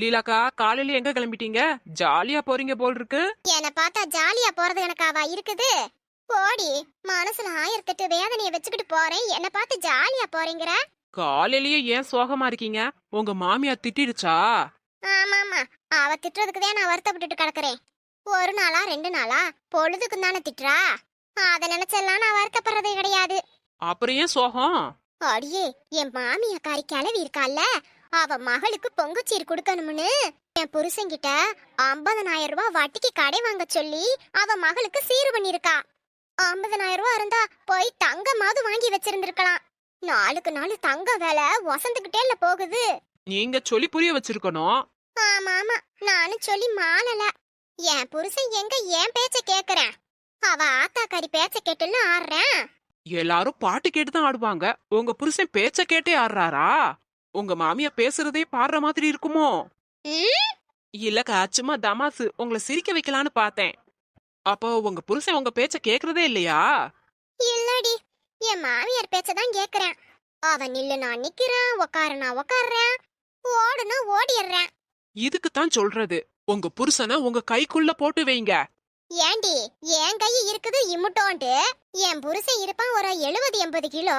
லீலாக்கா காலையில எங்க கிளம்பிட்டீங்க? ஜாலியா போறீங்க போல் இருக்கு என்ன பார்த்தா ஜாலியா போறது எனக்காவா இருக்குது? போடி மனசுல ஆயிரத்தெட்டு வேதனைய வச்சுக்கிட்டு போறேன். என்ன பார்த்து ஜாலியா போறீங்கிற? காலையிலயே ஏன் சோகமா இருக்கீங்க? உங்க மாமியார் திட்டிடுச்சா? ஆமாமா அவ திட்டுறதுக்கு தான் நான் வருத்தப்பட்டுட்டு கிடக்குறேன். ஒரு நாளா ரெண்டு நாளா பொழுதுக்கு தானே திட்டுறா? அத நினைச்செல்லாம் நான் வருத்தப்படுறதே கிடையாது. அப்புறம் ஏன் சோகம்? அடியே என் மாமியாக்காரி கிளவி இருக்கால்ல? அவ மகளுக்கு பொங்குச்சீர் கொடுக்கணும்னு என் புருஷன்கிட்ட ஐம்பதனாயிரம் ரூபாய் வட்டிக்கு கடை வாங்க சொல்லி அவ மகளுக்கு சீர் பண்ணிருக்கா ஐம்பதனாயிரம் ரூபாய் இருந்தா போய் தங்கமாவது வாங்கி வச்சிருந்திருக்கலாம். நாளுக்கு நாள் தங்க விலை வசந்துகிட்டே இல்ல போகுது. நீங்க சொல்லி புரிய வச்சிருக்கணும். ஆமா ஆமா. நானும் சொல்லி மாளல என் புருஷன் எங்க என் பேச்ச கேக்குறேன்? அவ ஆத்தாக்காரி பேச்ச கேட்டுல ஆடுறேன். எல்லாரும் பாட்டு கேட்டு தான் ஆடுவாங்க. உங்க புருஷன் பேச்ச கேட்டே ஆடுறாரா? உங்க மாமியா பேசுறதே பாடுற மாதிரி இருக்குமோ? இல்லக்கா சும்மா தமாசு. உங்களை சிரிக்க வைக்கலான்னு பார்த்தேன். அப்போ உங்க புருஷன் உங்க பேச்ச கேக்குறதே இல்லையா? இல்லடி. என் மாமியார் பேச்சதான் கேக்குறேன். அவன் நில்லு நான் நிக்கிறேன் உக்காரு நான் உக்காடுறேன் ஓடுனா ஓடிடுறேன் இதுக்கு தான் சொல்றது. உங்க புருஷனை உங்க கைக்குள்ள போட்டு வைங்க. ஏண்டி என் கை இருக்குது இம்முட்டோன்ட்டு என் புருஷன் இருப்பான் ஒரு எழுபது எண்பது கிலோ.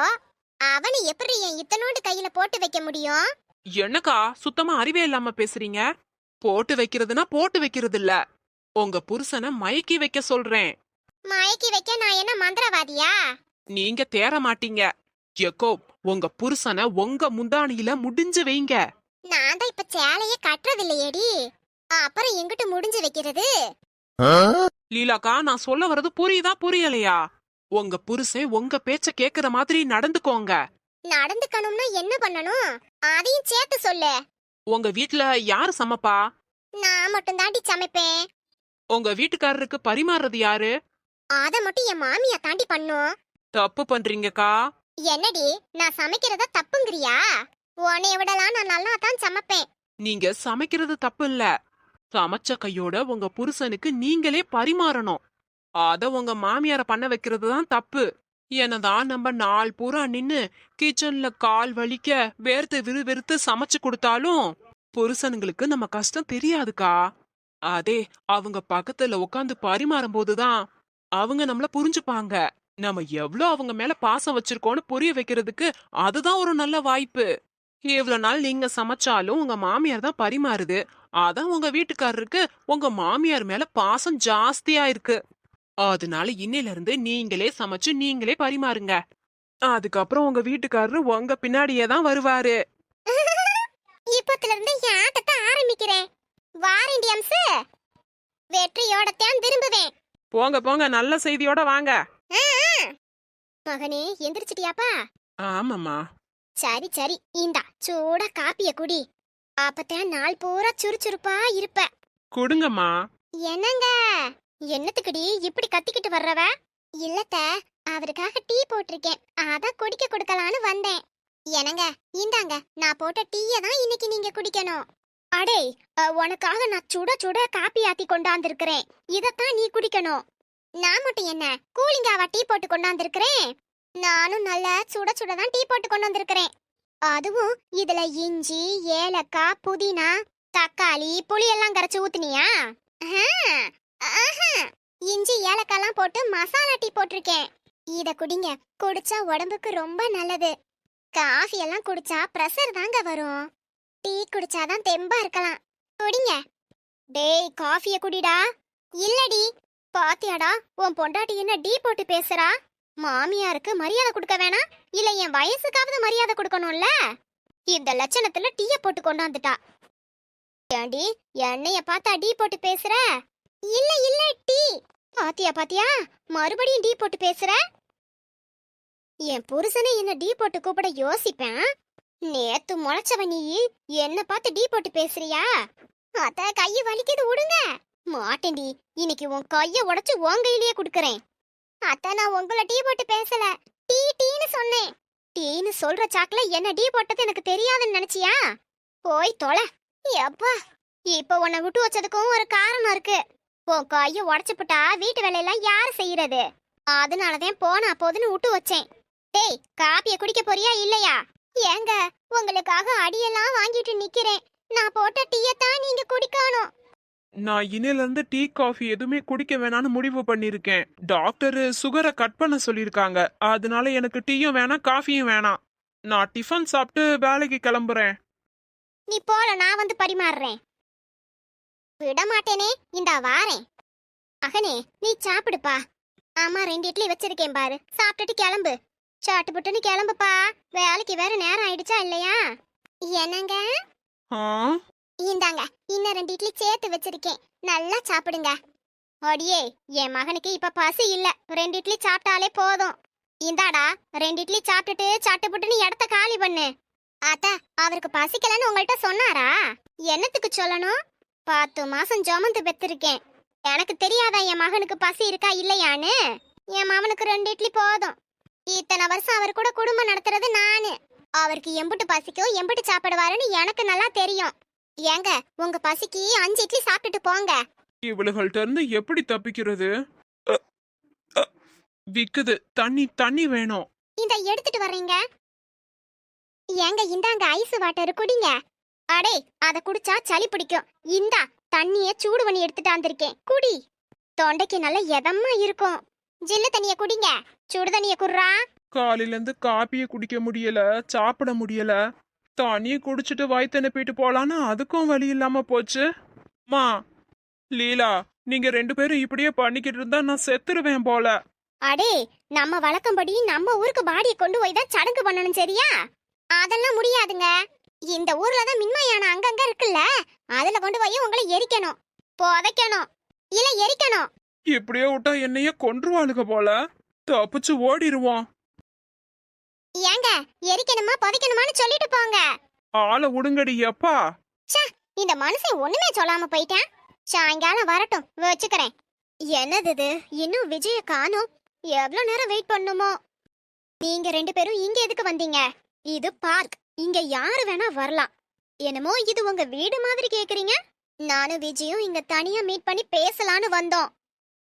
அவனை எப்படி என் இத்தனோண்டு கையில போட்டு வைக்க முடியும்? என்னக்கா சுத்தமா அறிவே இல்லாம பேசுறீங்க? போட்டு வைக்கிறதுனா போட்டு வைக்கிறது இல்ல உங்க புருஷனை மயக்கி வைக்க சொல்றேன். மயக்கி வைக்க நான் என்ன மந்திரவாதியா? நீங்க தேற மாட்டீங்க. எக்கோ உங்க புருஷனை உங்க முந்தானியில முடிஞ்சு வைங்க. நான் தான் இப்ப சேலையே கட்டுறது இல்லையேடி அப்புறம் எங்கிட்டு முடிஞ்சு வைக்கிறது? லீலாக்கா நான் சொல்ல வர்றது புரியுதா புரியலையா? உங்க புருஷன் உங்க பேச்ச கேக்குற மாதிரி நடந்துக்கோங்க. நடந்துக்கணும்னா என்ன பண்ணணும்? அதையும் சேர்த்து சொல்லு. உங்க வீட்ல யாரு சமைப்பா? நான் மட்டும் தாண்டி சமைப்பேன். உங்க வீட்டுக்காரருக்கு பரிமாறுறது யாரு? அத மட்டும் என் மாமியா தாண்டி பண்ணும். தப்பு பண்றீங்கக்கா. என்னடி நான் சமைக்கிறத தப்புங்கிறியா? உன்னைய விடலாம் நான் நல்லா தான் சமைப்பேன். நீங்க சமைக்கிறது தப்பு இல்ல. சமைச்ச கையோட உங்க புருஷனுக்கு நீங்களே பரிமாறணும். அத உங்க மாமியார பண்ண வைக்கிறது தான் தப்பு. என்னதான் நம்ம நாள் பூரா நின்னு கிச்சன்ல கால் வலிக்க வேர்த்து விறுவிறுத்து சமைச்சு கொடுத்தாலும் புருஷனுங்களுக்கு நம்ம கஷ்டம் தெரியாதுக்கா. அதே அவங்க பக்கத்துல உட்காந்து பரிமாறும் போதுதான் அவங்க நம்மள புரிஞ்சுப்பாங்க. நம்ம எவ்ளோ அவங்க மேல பாசம் வச்சிருக்கோம்னு புரிய வைக்கிறதுக்கு அதுதான் ஒரு நல்ல வாய்ப்பு. இவ்வளவு நாள் நீங்க சமைச்சாலும் உங்க மாமியார் தான் பரிமாறுது. அதான் உங்க வீட்டுக்காரருக்கு உங்க மாமியார் மேல பாசம் ஜாஸ்தியா இருக்கு அதனால இன்னையில இருந்து நீங்களே சமைச்சு நீங்களே பரிமாறுங்க. அதுக்கப்புறம் உங்க வீட்டுக்காரரு உங்க பின்னாடியே தான் வருவாரு. இப்பத்துல இருந்து ஆட்டத்தை ஆரம்பிக்கிறேன். வாரண்டி அம்சு வெற்றியோட தான் திரும்புவேன் போங்க போங்க நல்ல செய்தியோட வாங்க. மகனே எந்திரிச்சிட்டியாப்பா? ஆமாம்மா. சரி சரி. இந்தா சூட காப்பிய குடி. அப்பதான் நாள் பூரா சுறுசுறுப்பா இருப்ப கொடுங்கம்மா. என்னங்க? என்னத்துக்குடி இப்படி கத்திக்கிட்டு வர்றவ? இல்லத்த அவருக்காக டீ போட்டிருக்கேன். அதான் குடிக்க கொடுக்கலான்னு வந்தேன். என்னங்க இந்தாங்க நான் போட்ட டீயை தான் இன்னைக்கு நீங்க குடிக்கணும். அடே உனக்காக நான் சுட சுட காப்பி ஆத்தி கொண்டாந்துருக்கிறேன். இதைத்தான் நீ குடிக்கணும். நான் மட்டும் என்ன கூலிங்காவா டீ போட்டு கொண்டாந்துருக்கிறேன்? நானும் நல்ல சுட சுட தான் டீ போட்டு கொண்டு வந்திருக்கிறேன் அதுவும் இதுல இஞ்சி ஏலக்காய் புதினா தக்காளி புளி எல்லாம் கரைச்சு ஊத்துனியா? இஞ்சி ஏலக்காய்லாம் போட்டு மசாலா டீ போட்டிருக்கேன். இத குடிங்க குடிச்சா உடம்புக்கு ரொம்ப நல்லது. காஃபி எல்லாம் குடிச்சா பிரஷர் தாங்க வரும். டீ குடிச்சாதான் தெம்பா இருக்கலாம். குடிங்க. டேய் காஃபிய குடிடா. இல்லடி. பாத்தியாடா உன் பொண்டாட்டி என்ன டீ போட்டு பேசுறா? மாமியாருக்கு மரியாதை கொடுக்க வேணாம் இல்ல என் வயசுக்காவது மரியாதை கொடுக்கணும்ல? இந்த லட்சணத்துல டீய போட்டு கொண்டாந்துட்டா. ஏண்டி என்னைய பார்த்தா டீ போட்டு பேசுற? இல்ல இல்ல டீ. பாத்தியா பாத்தியா? மறுபடியும் டீ போட்டு பேசுற? என் புருஷனை என்ன டீ போட்டு கூப்பிட யோசிப்பேன்? நேத்து முளைச்சவ நீ என்ன பார்த்து டீ போட்டு பேசுறியா? அத கைய வலிக்குது விடுங்க மாட்டேன்டி இன்னைக்கு உன் கைய உடைச்சு உன் கையிலேயே குடுக்கறேன். அத்த நான் உங்களை டீ போட்டு பேசல. டீ டீன்னு சொன்னேன். டீன்னு சொல்ற சாக்குல என்ன டீ போட்டது எனக்கு தெரியாதுன்னு நினைச்சியா? போய் தொலை. எப்பா இப்ப உன்னை விட்டு வச்சதுக்கும் ஒரு காரணம் இருக்கு. உன் கைய உடச்சுப்புட்டா வீட்டு வேலையெல்லாம் யாரு செய்யறது? அதனாலதான் போனா போதுன்னு விட்டு வச்சேன். டேய் காப்பிய குடிக்க போறியா இல்லையா? ஏங்க உங்களுக்காக அடியெல்லாம் வாங்கிட்டு நிக்கிறேன். நான் போட்ட டீயை தான் நீங்க குடிக்கணும். நான் இன்னையில இருந்து டீ காஃபி எதுவுமே குடிக்க வேணாம்னு முடிவு பண்ணிருக்கேன். டாக்டர் சுகரை கட் பண்ண சொல்லிருக்காங்க. அதனால எனக்கு டீயும் வேணாம் காஃபியும் வேணாம். நான் டிஃபன் சாப்பிட்டு வேலைக்கு கிளம்புறேன். நீ போல நான் வந்து பரிமாறுறேன். விட மாட்டேனே இந்தா வாரேன். மகனே நீ சாப்பிடுப்பா. ஆமா ரெண்டு இட்லி வச்சிருக்கேன் பாரு. சாப்பிட்டுட்டு கிளம்பு. சாட்டு புட்டுன்னு கிளம்புப்பா. வேலைக்கு வேற நேரம் ஆயிடுச்சா இல்லையா? என்னங்க? இந்தாங்க இன்னும் ரெண்டு இட்லி சேர்த்து வச்சிருக்கேன். நல்லா சாப்பிடுங்க. அடியே என் மகனுக்கு இப்ப பசி இல்ல. ரெண்டு இட்லி சாப்பிட்டாலே போதும். இந்தாடா ரெண்டு இட்லி சாப்பிட்டுட்டு சாட்டு புட்டுன்னு இடத்த காலி பண்ணு. அத்தா அவருக்கு பசிக்கலன்னு உங்கள்கிட்ட சொன்னாரா? என்னத்துக்கு சொல்லணும்? பத்து மாசம் ஜுமந்து பெத்திருக்கேன். எனக்கு தெரியாதா என் மகனுக்கு பசி இருக்கா இல்லையான்னு? என் மகனுக்கு ரெண்டு இட்லி போதும். இத்தனை வருஷம் அவர் கூட குடும்பம் நடத்துறது நானு. அவருக்கு எம்புட்டு பசிக்கும் எம்புட்டு சாப்பிடுவாருன்னு எனக்கு நல்லா தெரியும். ஏங்க உங்க பசிக்கு அஞ்சு இட்லி சாப்பிட்டுட்டு போங்க. இவளுகள்ட்ட இருந்து எப்படி தப்பிக்கிறது? விக்குது. தண்ணி தண்ணி வேணும். இந்த எடுத்துட்டு வர்றீங்க. ஏங்க இந்தாங்க ஐஸ் வாட்டர் குடிங்க. அடே அத குடிச்சா சளி பிடிக்கும். இந்தா தண்ணிய சூடு பண்ணி எடுத்துட்டு வந்திருக்கேன். குடி. தொண்டைக்கு நல்ல எதமா இருக்கும். ஜில்லு தண்ணிய குடிங்க. சுடு தண்ணிய குடுறா. காலையில இருந்து காப்பியை குடிக்க முடியல சாப்பிட முடியல. தண்ணியை குடிச்சிட்டு வாய் போயிட்டு போலான்னா அதுக்கும் வழி இல்லாம போச்சு. மா லீலா நீங்க ரெண்டு பேரும் இப்படியே பண்ணிக்கிட்டு இருந்தா நான் செத்துருவேன் போல. அடே நம்ம வழக்கம்படி நம்ம ஊருக்கு பாடியை கொண்டு போய் தான் சடங்கு பண்ணணும் சரியா? அதெல்லாம் முடியாதுங்க. இந்த ஊர்ல தான் மின்மயான அங்கங்க இருக்குல்ல? அதுல கொண்டு போய் உங்களை எரிக்கணும். புதைக்கணும். இல்ல எரிக்கணும். இப்படியே விட்டா என்னைய கொன்றுவாளுக போல. தப்பிச்சு ஓடிடுவோம் ஏங்க எரிக்கணுமா புதைக்கணுமான்னு சொல்லிட்டு போங்க. ஆளை விடுங்கடி எப்பா இந்த மனுஷன் ஒண்ணுமே சொல்லாம போயிட்டேன். சாயங்காலம் வரட்டும் வச்சுக்கிறேன். என்னது இது? இன்னும் விஜய காணோம். எவ்வளவு நேரம் வெயிட் பண்ணுமோ? நீங்க ரெண்டு பேரும் இங்க எதுக்கு வந்தீங்க? இது பார்க் இங்க யாரு வேணா வரலாம். என்னமோ இது உங்க வீடு மாதிரி கேக்குறீங்க. நானும் விஜயும் இங்க தனியா மீட் பண்ணி பேசலான்னு வந்தோம்.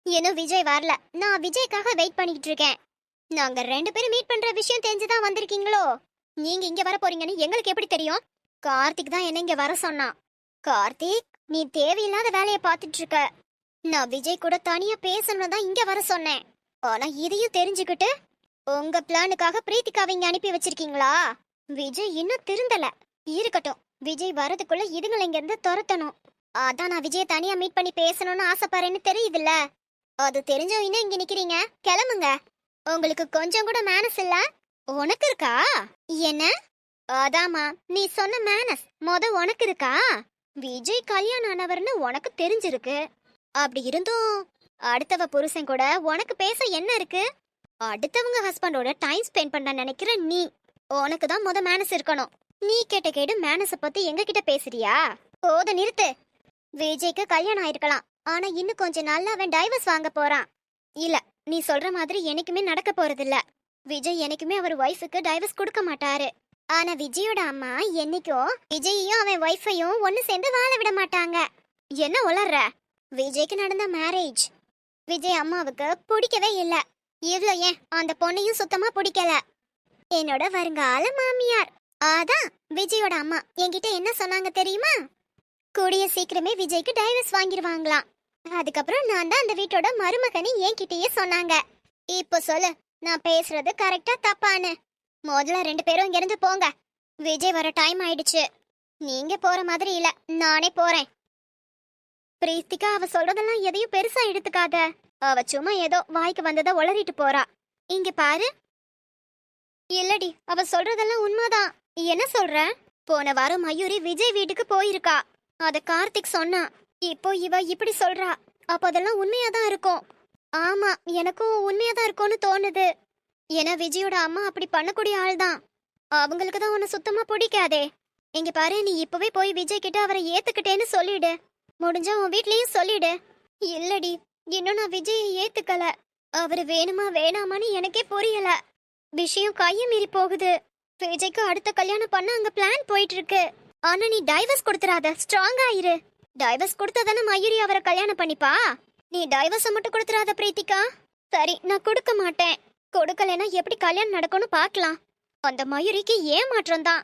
இன்னும் விஜய் வரல. நான் விஜய்க்காக வெயிட் பண்ணிக்கிட்டு இருக்கேன். நாங்க ரெண்டு பேரும் மீட் பண்ற விஷயம் தெரிஞ்சுதான் வந்திருக்கீங்களோ? நீங்க இங்க வர போறீங்கன்னு எங்களுக்கு எப்படி தெரியும்? கார்த்திக் தான் என்ன இங்க வர சொன்னான். கார்த்திக் நீ தேவையில்லாத வேலையை பார்த்துட்டு இருக்க. நான் விஜய் கூட தனியா பேசணும்னு தான் இங்க வர சொன்னேன். ஆனா இதையும் தெரிஞ்சுக்கிட்டு உங்க பிளானுக்காக பிரீத்திகாவை இங்க அனுப்பி வச்சிருக்கீங்களா? விஜய் இன்னும் திருந்தல. இருக்கட்டும் விஜய் வரதுக்குள்ள இதுங்களை இங்க இருந்து துரத்தணும். அதான் நான் விஜய தனியா மீட் பண்ணி பேசணும்னு ஆசைப்படுறேன்னு தெரியுதுல்ல. அது தெரிஞ்சவங்க இங்க நிக்கிறீங்க? கிளம்புங்க. உங்களுக்கு கொஞ்சம் கூட மேனஸ் இல்ல? உனக்கு இருக்கா? என்ன? அதாமா நீ சொன்ன மேனஸ் மொத உனக்கு இருக்கா? விஜய் கல்யாணம் ஆனவர்னு உனக்கு தெரிஞ்சிருக்கு. அப்படி இருந்தும் அடுத்தவ புருஷன் கூட உனக்கு பேச என்ன இருக்கு? அடுத்தவங்க ஹஸ்பண்டோட டைம் ஸ்பெண்ட் பண்ண நினைக்கிற நீ. உனக்கு தான் முத மேனஸ் இருக்கணும். நீ கேட்ட கேடு மேனஸ பத்தி எங்க கிட்ட பேசுறியா? போத நிறுத்து. விஜய்க்கு கல்யாணம் ஆயிருக்கலாம். ஆனா இன்னும் கொஞ்ச நாள்ல அவன் டைவர்ஸ் வாங்க போறான். இல்ல நீ சொல்ற மாதிரி என்னைக்குமே நடக்க போறதில்ல. விஜய் என்னைக்குமே அவர் ஒய்ஃபுக்கு டைவர்ஸ் கொடுக்க மாட்டாரு. ஆனா விஜயோட அம்மா என்னைக்கும் விஜயையும் அவன் ஒய்ஃபையும் ஒன்னு சேர்ந்து வாழ விட மாட்டாங்க. என்ன உளர்ற? விஜய்க்கு நடந்த மேரேஜ் விஜய் அம்மாவுக்கு பிடிக்கவே இல்ல. இவ்வளோ ஏன்? அந்த பொண்ணையும் சுத்தமா பிடிக்கல. என்னோட வருங்கால மாமியார். அதான் விஜயோட அம்மா. என்கிட்ட என்ன சொன்னாங்க தெரியுமா? கூடிய சீக்கிரமே விஜய்க்கு டைவர்ஸ் வாங்கிடுவாங்களாம் அதுக்கப்புறம் நான் தான் அந்த வீட்டோட மருமகனி என்கிட்டயே சொன்னாங்க. இப்போ சொல்லு நான் பேசுறது கரெக்டா தப்பானு முதல்ல ரெண்டு பேரும் இங்கிருந்து போங்க. விஜய் வர டைம் ஆயிடுச்சு. நீங்க போற மாதிரி இல்ல நானே போறேன். பிரீத்திகா அவ சொல்றதெல்லாம் எதையும் பெருசா எடுத்துக்காத. அவ சும்மா ஏதோ வாய்க்கு வந்ததை உளறிட்டு போறா. இங்க பாரு இல்லடி அவ சொல்றதெல்லாம் உண்மைதான். என்ன சொல்ற? போன வாரம் மயூரி விஜய் வீட்டுக்கு போயிருக்கா. அத கார்த்திக் சொன்னான் இப்போ இவ இப்படி சொல்றா. அப்ப அதெல்லாம் உண்மையாதான் இருக்கும். ஆமா எனக்கும் உண்மையாதான் இருக்கும்னு தோணுது. ஏன்னா விஜயோட அம்மா அப்படி பண்ணக்கூடிய ஆள் தான் அவங்களுக்கு தான் உன்னை சுத்தமா பிடிக்காதே. இங்க பாரு நீ இப்பவே போய் விஜய் கிட்ட அவரை ஏத்துக்கிட்டேன்னு சொல்லிடு. முடிஞ்சா உன் வீட்லயும் சொல்லிடு. இல்லடி இன்னும் நான் விஜயை ஏத்துக்கல. அவர் வேணுமா வேணாமான்னு எனக்கே புரியல. விஷயம் கையை மீறி போகுது. விஜய்க்கு அடுத்த கல்யாணம் பண்ண அங்க பிளான் போயிட்டு இருக்கு ஆனா நீ டைவர்ஸ் கொடுத்துறாத. ஸ்ட்ராங்கா இரு. டைவர்ஸ் கொடுத்தாதானே மயூரி அவரை கல்யாணம் பண்ணிப்பா? நீ டைவர்ஸை மட்டும் கொடுத்துறாத பிரீத்திகா. சரி நான் கொடுக்க மாட்டேன். கொடுக்கலைன்னா எப்படி கல்யாணம் நடக்கும்னு பார்க்கலாம். அந்த மயூரிக்கு ஏமாற்றம் தான்.